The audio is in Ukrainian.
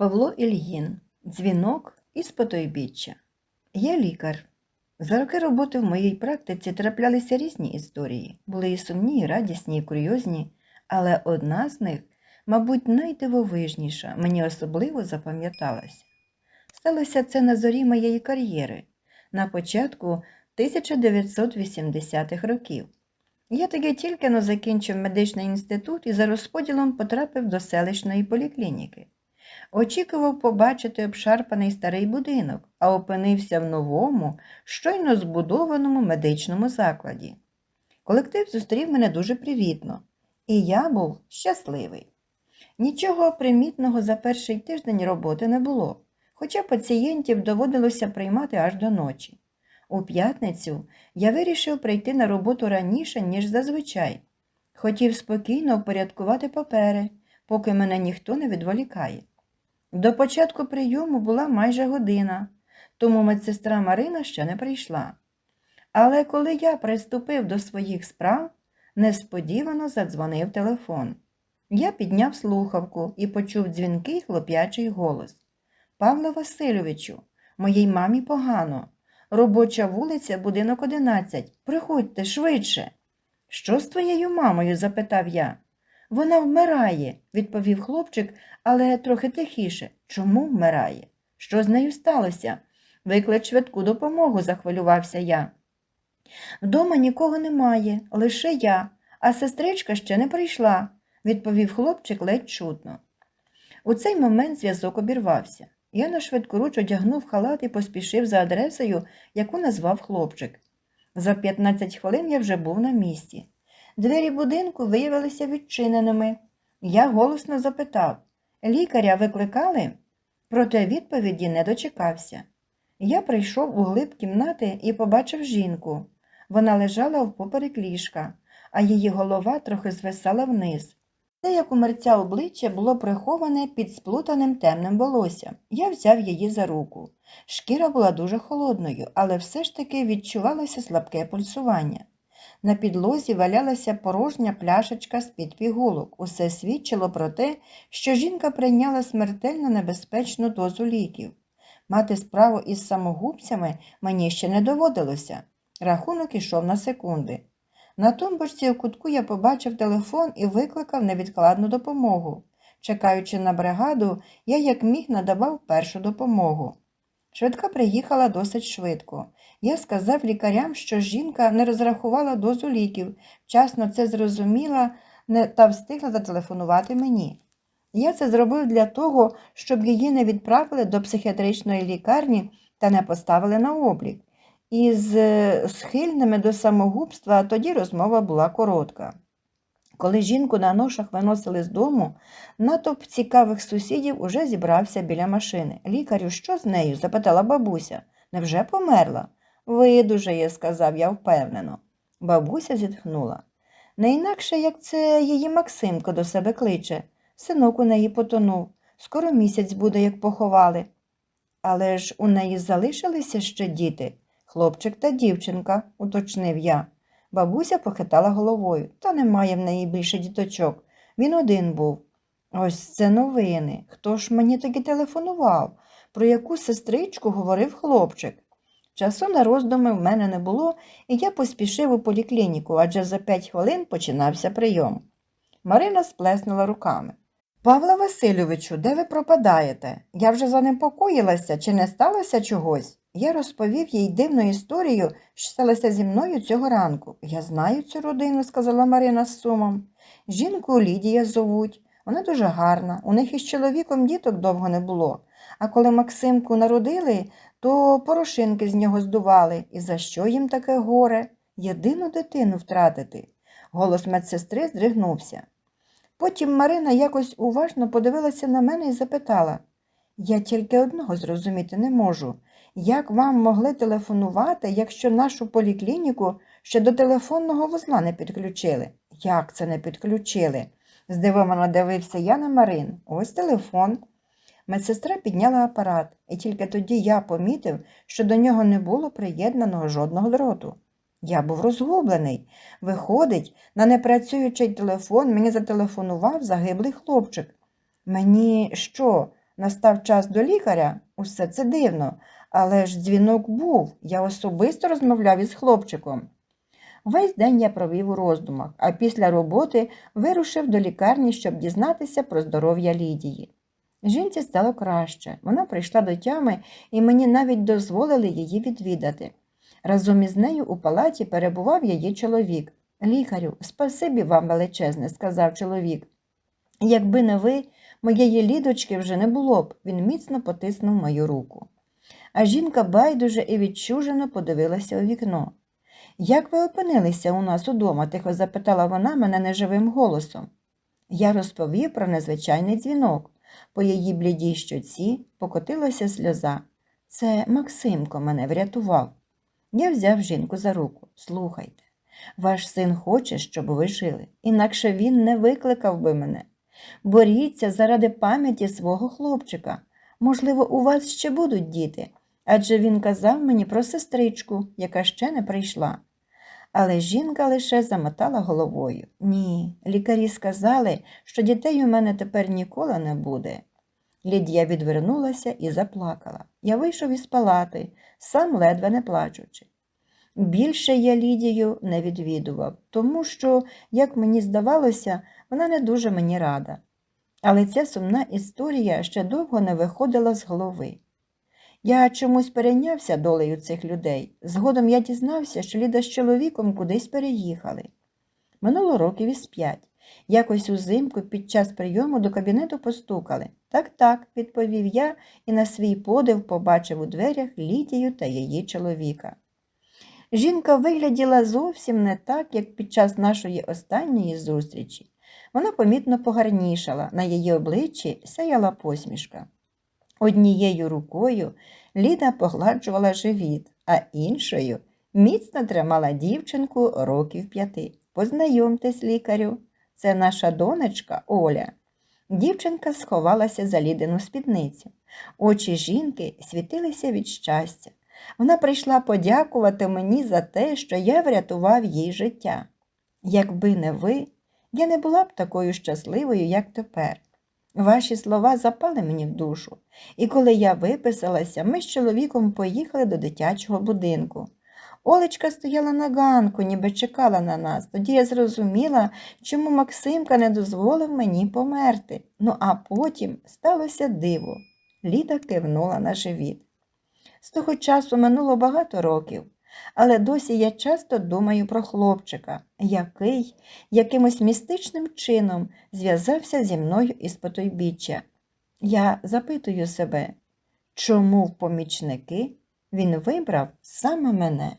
Павло Ільїн. Дзвінок із потойбіччя. Я лікар. За роки роботи в моїй практиці траплялися різні історії. Були і сумні, і радісні, і курйозні, але одна з них, мабуть, найдивовижніша, мені особливо запам'яталася. Сталося це на зорі моєї кар'єри, на початку 1980-х років. Я таки тільки но закінчив медичний інститут і за розподілом потрапив до селищної поліклініки. Очікував побачити обшарпаний старий будинок, а опинився в новому, щойно збудованому медичному закладі. Колектив зустрів мене дуже привітно, і я був щасливий. Нічого примітного за перший тиждень роботи не було, хоча пацієнтів доводилося приймати аж до ночі. У п'ятницю я вирішив прийти на роботу раніше, ніж зазвичай. Хотів спокійно впорядкувати папери, поки мене ніхто не відволікає. До початку прийому була майже година, тому медсестра Марина ще не прийшла. Але коли я приступив до своїх справ, несподівано задзвонив телефон. Я підняв слухавку і почув дзвінкий хлоп'ячий голос. Павло Васильовичу, моїй мамі погано. Робоча вулиця, будинок 11. Приходьте швидше. Що з твоєю мамою? запитав я. Вона вмирає, відповів хлопчик, але трохи тихіше. Чому вмирає? Що з нею сталося? Виклич швидку допомогу, захвилювався я. Вдома нікого немає, лише я, а сестричка ще не прийшла, відповів хлопчик ледь чутно. У цей момент зв'язок обірвався. Я на швидкоруч одягнув халат і поспішив за адресою, яку назвав хлопчик. За 15 хвилин я вже був на місці. Двері будинку виявилися відчиненими. Я голосно запитав лікаря викликали? Проте відповіді не дочекався. Я прийшов у глиб кімнати і побачив жінку. Вона лежала впоперек ліжка, а її голова трохи звисала вниз. Те, як у мерця обличчя було приховане під сплутаним темним волоссям. Я взяв її за руку. Шкіра була дуже холодною, але все ж таки відчувалося слабке пульсування. На підлозі валялася порожня пляшечка з-під пігулок. Усе свідчило про те, що жінка прийняла смертельно небезпечну дозу ліків. Мати справу із самогубцями мені ще не доводилося. Рахунок ішов на секунди. На тумбочці у кутку я побачив телефон і викликав невідкладну допомогу. Чекаючи на бригаду, я як міг надавав першу допомогу. Швидка приїхала досить швидко. Я сказав лікарям, що жінка не розрахувала дозу ліків, вчасно це зрозуміла та встигла зателефонувати мені. Я це зробив для того, щоб її не відправили до психіатричної лікарні та не поставили на облік. Із е, схильними до самогубства тоді розмова була коротка. Коли жінку на ношах виносили з дому, натовп цікавих сусідів уже зібрався біля машини. Лікарю, що з нею? запитала бабуся. Невже померла? Видужає, сказав я впевнено. Бабуся зітхнула. Не інакше, як це її Максимко до себе кличе. Синок у неї потонув. Скоро місяць буде, як поховали. Але ж у неї залишилися ще діти. Хлопчик та дівчинка, уточнив я. Бабуся похитала головою. Та немає в неї більше діточок. Він один був. Ось це новини. Хто ж мені таки телефонував? Про яку сестричку говорив хлопчик? Часу на роздуми в мене не було, і я поспішив у поліклініку, адже за п'ять хвилин починався прийом. Марина сплеснула руками. Павла Васильовичу, де ви пропадаєте? Я вже занепокоїлася, чи не сталося чогось? Я розповів їй дивну історію, що сталося зі мною цього ранку. Я знаю цю родину, сказала Марина з сумом. Жінку Лідія зовуть. Вона дуже гарна. У них із чоловіком діток довго не було. А коли Максимку народили, то порошинки з нього здували. І за що їм таке горе? Єдину дитину втратити. Голос медсестри здригнувся. Потім Марина якось уважно подивилася на мене і запитала Я тільки одного зрозуміти не можу. Як вам могли телефонувати, якщо нашу поліклініку ще до телефонного вузла не підключили? Як це не підключили? здивовано дивився я на Марин. Ось телефон. Медсестра підняла апарат, і тільки тоді я помітив, що до нього не було приєднаного жодного дроту. Я був розгублений. Виходить, на непрацюючий телефон мені зателефонував загиблий хлопчик. Мені що, настав час до лікаря, усе це дивно, але ж дзвінок був, я особисто розмовляв із хлопчиком. Весь день я провів у роздумах, а після роботи вирушив до лікарні, щоб дізнатися про здоров'я Лідії. Жінці стало краще. Вона прийшла до тями, і мені навіть дозволили її відвідати. Разом із нею у палаті перебував її чоловік. Лікарю, спасибі вам величезне, сказав чоловік. Якби не ви, моєї лідочки вже не було б, він міцно потиснув мою руку. А жінка байдуже і відчужено подивилася у вікно. Як ви опинилися у нас удома? тихо запитала вона мене неживим голосом. Я розповів про незвичайний дзвінок. По її блідій щоці покотилася сльоза. Це Максимко мене врятував. Я взяв жінку за руку. Слухайте, ваш син хоче, щоб ви жили, інакше він не викликав би мене. Боріться заради пам'яті свого хлопчика. Можливо, у вас ще будуть діти, адже він казав мені про сестричку, яка ще не прийшла. Але жінка лише замотала головою. Ні, лікарі сказали, що дітей у мене тепер ніколи не буде. Лідія відвернулася і заплакала. Я вийшов із палати, сам ледве не плачучи. Більше я Лідію не відвідував, тому що, як мені здавалося, вона не дуже мені рада. Але ця сумна історія ще довго не виходила з голови. Я чомусь перейнявся долею цих людей. Згодом я дізнався, що Ліда з чоловіком кудись переїхали. Минуло років із п'ять. Якось узимку під час прийому до кабінету постукали. Так, так, відповів я і на свій подив побачив у дверях Лідію та її чоловіка. Жінка вигляділа зовсім не так, як під час нашої останньої зустрічі. Вона помітно погарнішала, на її обличчі сяяла посмішка. Однією рукою Ліда погладжувала живіт, а іншою міцно тримала дівчинку років п'яти. Познайомтесь, лікарю, це наша донечка Оля. Дівчинка сховалася за лідину спідницю. Очі жінки світилися від щастя. Вона прийшла подякувати мені за те, що я врятував їй життя. Якби не ви, я не була б такою щасливою, як тепер. Ваші слова запали мені в душу, і коли я виписалася, ми з чоловіком поїхали до дитячого будинку. Олечка стояла на ганку, ніби чекала на нас. Тоді я зрозуміла, чому Максимка не дозволив мені померти. Ну, а потім сталося диво. Ліда кивнула на живіт. З того часу минуло багато років, але досі я часто думаю про хлопчика, який якимось містичним чином зв'язався зі мною із потойбіччя. Я запитую себе, чому в помічники він вибрав саме мене?